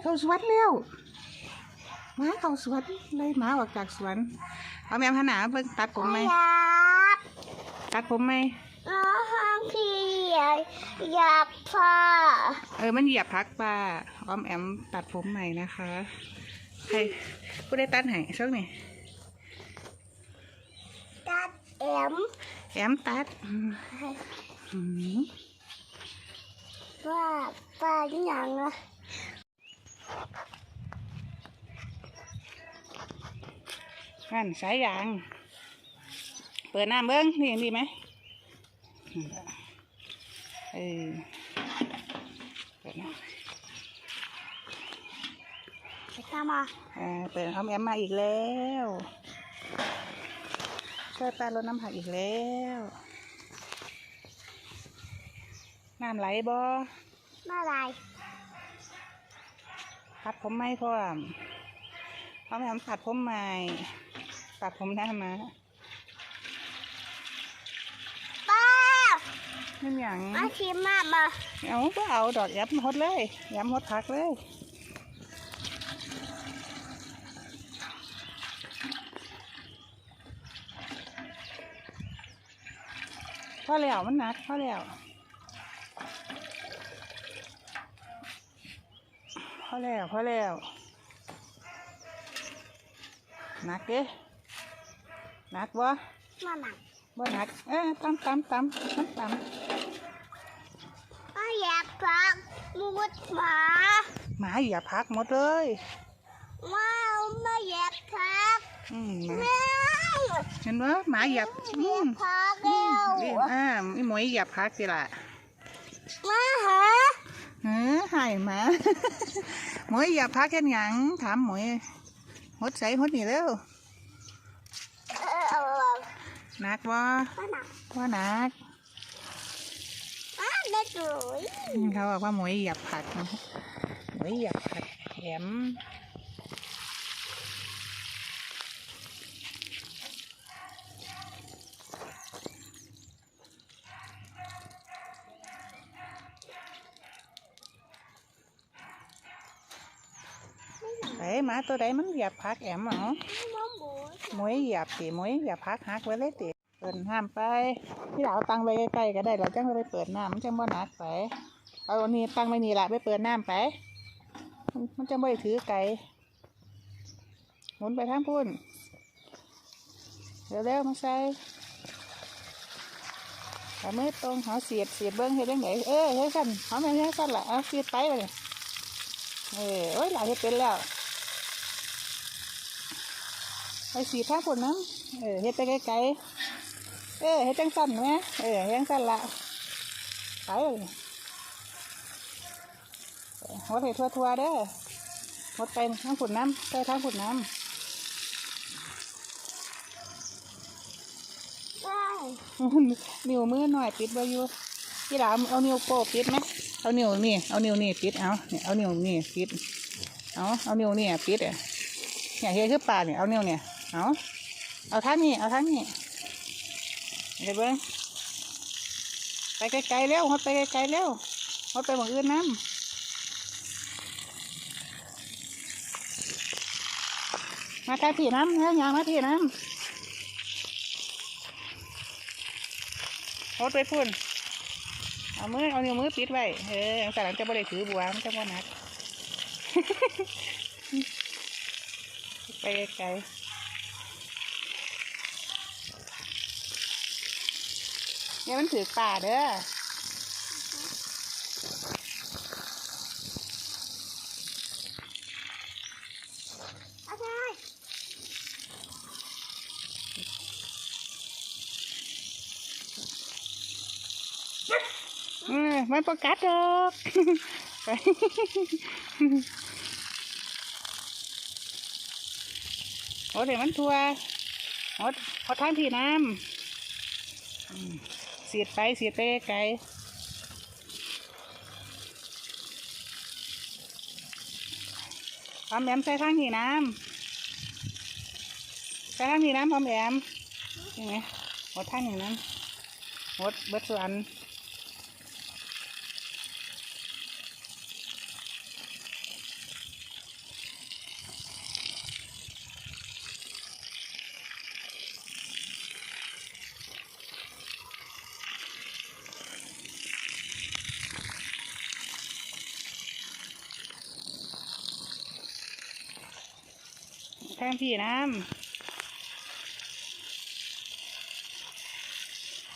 เขาสวนเร็วหมาเขาสวนเลยหมาออกจากสวน เอาแมวหนาเบิ่งตัดผมไหมครับตัดผมไหมน้องพี่อยากพาเออมันเหยียบพักป้าอ้อมแอมตัดผมใหม่นะคะใครผู้ได้ตัดให้ช่วงนี้ตัดแอมแอมตัดอืมอืมว่าปลาอย่างอะ นั่นสายยาง เปิดน้ำเบิ้งนี่ดีไหมเออเปิดน้ำไปทำมาเอ่าเปิดอ้อมแอมมาอีกแล้วช่วยป้าลดน้ำผักอีกแล้วน้ำไหลบ่มื่อไร ตัดผมไหมพ่ออ้อมแอมตัดผมใหม่ตัดผมหน้ามาป้าไม่หยังมาชิมมามาเอาก็เอาดอกแอมหดเลยแอมหดผักเลยพอแล้วมันหนักพอแล้ว อแล้วพอแล้วหนักเด้หนักบ่มาหนักบ่หนักเอ้ยตำตำตำตำตำก็อยากพักมุดหมาหมาอย่าพักหมดเลยว้าวไม่อยากพักอืมหมาแม่เห็นว่าหมาเหยียบอือยามกพักอืเร็มวอ่าอีหมวยเหยียบพักสิล่ะมาหา เฮ้อหายหมาหมวยเหยียบพักแค่หยังถามหมวยหดใส่หดนี่เร็วเออเออหนักว่ามาหนักว่าหนักอะได้สวยเขาบอกว่าหมวยเหยียบผักนะหมวยเหยียบผักแถม ไอ้หมาตัวใดมันเหยียบผักแอมเหรอน้องหมวยเหยียบติหมวยเหยียบพักหักไว้เลยติเปิดห้ามไปพี่ดาตังไปใกล้ๆก็ได้เราจังไปเปิดน้ำมันจังบ่หนักไปเอาอันนี้ตั้งไม่นี่ละไปเปิดน้ำไป มันมันจังบ่ถือไก่หมุนไปทางพุ่นเร็วๆมาใส่เอามือตรงหาเสียดเสียดเบิ้งเฮ็ดยังไงเออเฮ็ดกันเอาแม่เฮ็ดกันละเอาเสียดไปเลยเออโอ้ยหลายเฮ็ดเป็นแล้ว ไปสีทางผลน้ำเออเฮ็ดไปไกลๆเออเฮ็ดจังสั้นไหมเออเฮ็ดจังสั้นละไปเลยเออหดให้ทั่วๆเด้อหดไปทางผลน้ำไปทางผลน้ได้ำนิ้วมือหน่อยปิดไว้อยู่พี่หลามเอานิ้วโป้ปิดไหมเอานิ้วนี่เอานิ้วนี่ปิดเอาเนี่ยเอานิ้วนี่ปิดเอาเอานิ้วนี่ปิดอะเนี่ยเฮ็ดคือปากเนี่ยเอานิ้วเนี่ย เอาเอาท่านี้ เอาท่านี้เดี๋ยวเบิ้งไปไกลๆเร็วฮดไปไกลๆเร็วฮดไปหมองอื่นน้ำมาทางพี่น้ำเฮ้ยยางมาพี่น้ำฮดไปพุ่น เอามือ เอานิ้วมือปิดไว้ เอออย่างสั่นจะบ่ได้ถือบัวมันจะบ่นัก ไปไกลๆ เนี่ยมันถือป่าเด้อเอาได้เออมันประกัดดอกไปโอ้เดี๋ยวมันทัวโอ้พอทางที่น้ำอืม เสียดไปเสียดไปไกลพอมแอมใส่ทางหีน้ำใส่ทางหีน้ำพอมแอมใช่ไหมหมดทางที่น้ำหมดเบิดส่วน ข้างพี่น้ำ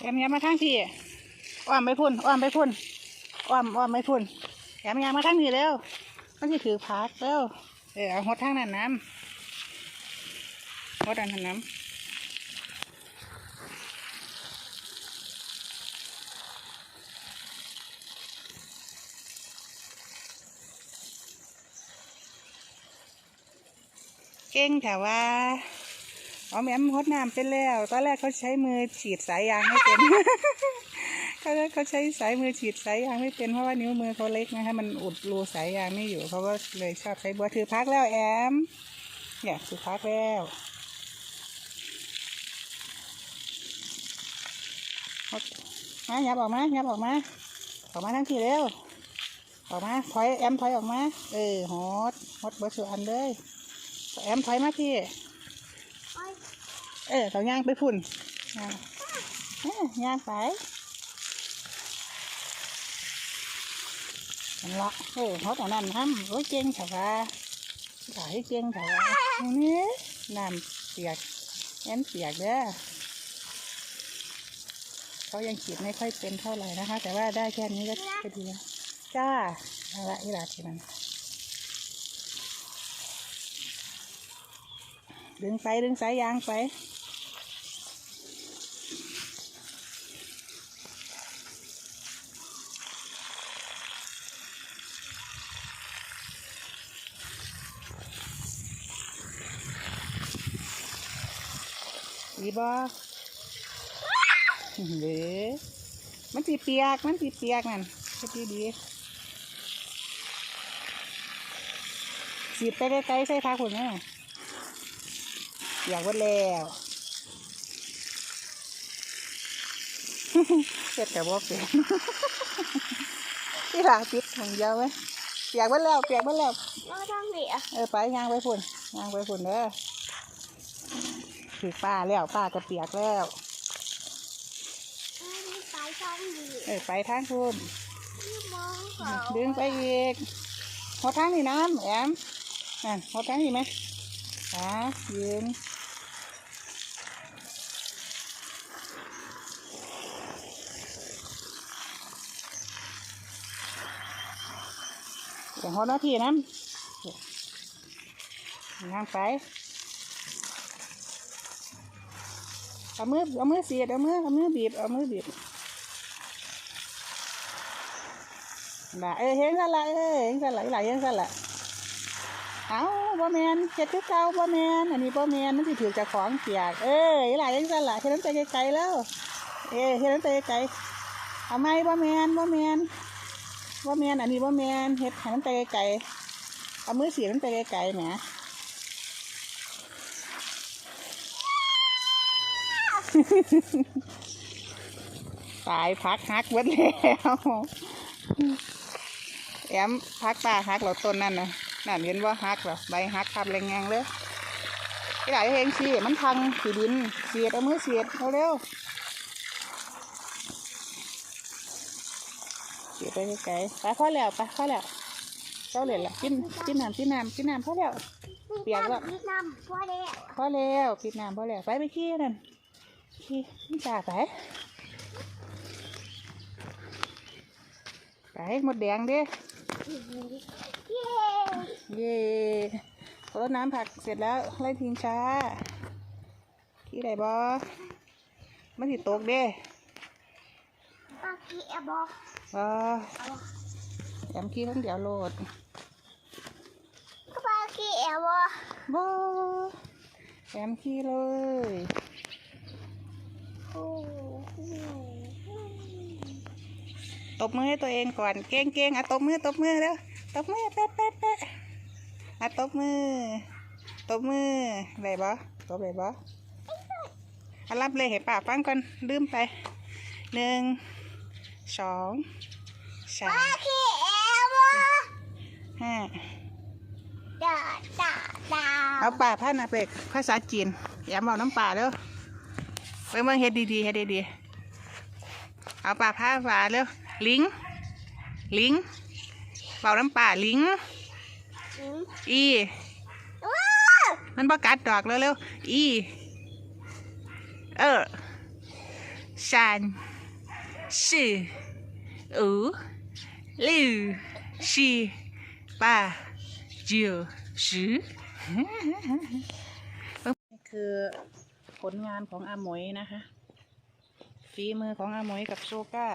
แอมยามมาทางพี่อ้อมไปพุ่นอ้อมไปพุ่นอ้อมอ้อมไปพุ่นแอมยามมาทางพี่แล้วมันจะถือพักแล้วเออเอาหดทางนั้นน้ำหดอันนั้นน้ำ เก่งแต่ว่าอ๋อแม่มหดน้ำเป็นแล้ว ตอนแรกเขาใช้มือฉีดสายยางไม่เป็นเขาเขาใช้สายมือฉีดสายยางไม่เป็นเพราะว่านิ้วมือเขาเล็กนะคะมันอุดรูสายยางไม่อยู่เขาก็เลยชอบใช้บัวถือพักแล้วแอมเนี่ยถือพักแล้วมาหยับออกมาหยับออกมาออกมาทั้งทีเร็วออกมาถอยแอมถอยออกมา เออหดหดเบอร์สุอันเลย แอมถอยมาพี่โอ้ยเออเราย่างไปพุ่นย่างย่างไปนั่นละเออเขาแต่นั้นทำโอ้ยเก่งแต่ว่าขายเก่งแต่ว่านี่น้ำเปียกแอนเปียกเด้อเขายังขีดไม่ค่อยเป็นเท่าไหร่นะคะ แต่ว่าได้แค่นี้ก็ดีแล้วจ้าเอาละอีหลาทีนั้น ดึงไปดึงสายยางไป ดีบ่เด้มันสีเปียก มันสีเปียกนั่นเฮ็ดดีสีไปไกลๆใส่ผ้าขนนะอยากวัดแล้วเฮ็ดแต่บ่เป็นที่หลังติดถังยาวไหมเปียกวัดแล้วเปียกวัดแล้วเราต้องเหลียเออไปย่างไปพุ่นย่างไปพุ่นเด้อถือป้าแล้วป้าก็เปียกแล้วอันนี้ไปต้องเหลียเออไปทางพุ่นที่มองเขาดึงไปอีกหัวทางนี่น้ำแอมนั่นหัวทางนี่ไหมขายืน เดี๋ยวหัวหน้าที่น้ำย่างไปเอามือเอามือเสียดเอามือเอามือบีบเอามือบีบน่ะเออเห็นกันละเออเห็นกันละอีหลายเห็นกันละเอาบ่แมนเฮ็ดคือเก่าบ่แมนอันนี้บ่แมนมันสิถือจากของเปียกเอออีหลายเห็นกันละเฮ็ดน้ำใจไกลๆแล้วเออเฮ็ดน้ำใจไกลเอาไหมบ่แมนบ่แมน บ่าแมนอันนี้บ่าแมนเฮ็ดให้น้ำใจไกลๆเอามือเสียบน้ำใจไกลๆแหมตายพักฮักเบิดแล้วแอมฮักตาฮักเราต้นนั่นนะนั่นเห็นว่าฮักเหรอใบฮักทับแรงงงเลยที่ไหนเองสิมันพังสีดินเสียดเอามือเสียดเอาเร็ว สียดไปไกลๆไปพอแล้วไปพอแล้วเจ้าเหรียญละกินกินน้ำกินน้ำกินน้ำพอแล้ว เปียกแล้วมีน้ำพอแล้วพอแล้วกินน้ำพอแล้วไปไปขี้นั่นขี้นี่จ่าไปไปหมดแดงเด้เย้เย่รดน้ำผักเสร็จแล้วไล่ทิ้งช้าขี้ไหนบอมันสิตกเด้ปากีแอบอก บอแอมขี้ทั้งเดียวโหลดปากีแอบอกบอแอมขี้เลยโอ้โหตบมือให้ตัวเองก่อน เก่งเก่งๆอะตบมือตบมือแล้วตบมือแป๊ะแป๊ะแป๊ะอะตบมือ ตบมือได้บอตบได้บออะรับเลยให้ป้าฟังก่อนลืมไปหนึ่ง สองสาปามกีแอบอกห้าดาดาดาเอาป่าพันอาเป็กภาษาจีนอย่าเอาน้ำป่าเด้อไปเมืองเฮ็ดดีๆเฮ็ดดีๆเอาป่าผ้าป่าเร็วลิงลิงเป่าน้ำป่าลิงอืมอีว้าวมันประกัดดอกเร็วๆอีเออชัน สี่ออูลิวชีป้าสิวชื่อนี่คือผลงานของอาหมวยนะคะฝีมือของอาหมวยกับโซก้า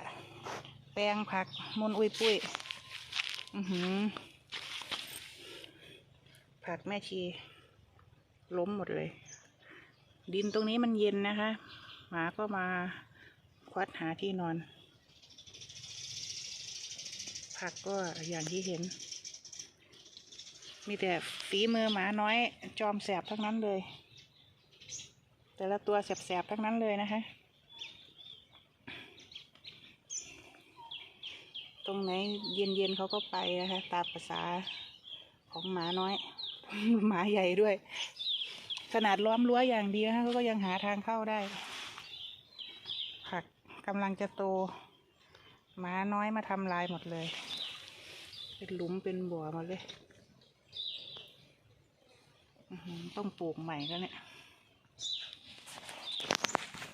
แปลงผักมนอุยปุ้ยอือหือผักแม่ชีล้มหมดเลย ดินตรงนี้มันเย็นนะคะ หมาก็มา ควัดหาที่นอน ผักก็อย่างที่เห็น มีแต่ฝีมือหมาน้อย จอมแสบทั้งนั้นเลย แต่ละตัวแสบๆทั้งนั้นเลยนะคะตรงไหนเย็นๆเขาก็ไปนะคะตามภาษาของหมาน้อย หมาใหญ่ด้วย ขนาดล้อมรั้วอย่างดีนะคะเขาก็ยังหาทางเข้าได้ กำลังจะโตหมาน้อยมาทำลายหมดเลย เป็นหลุมเป็นบ่อมาเลย ต้องปลูกใหม่แล้วเนี่ย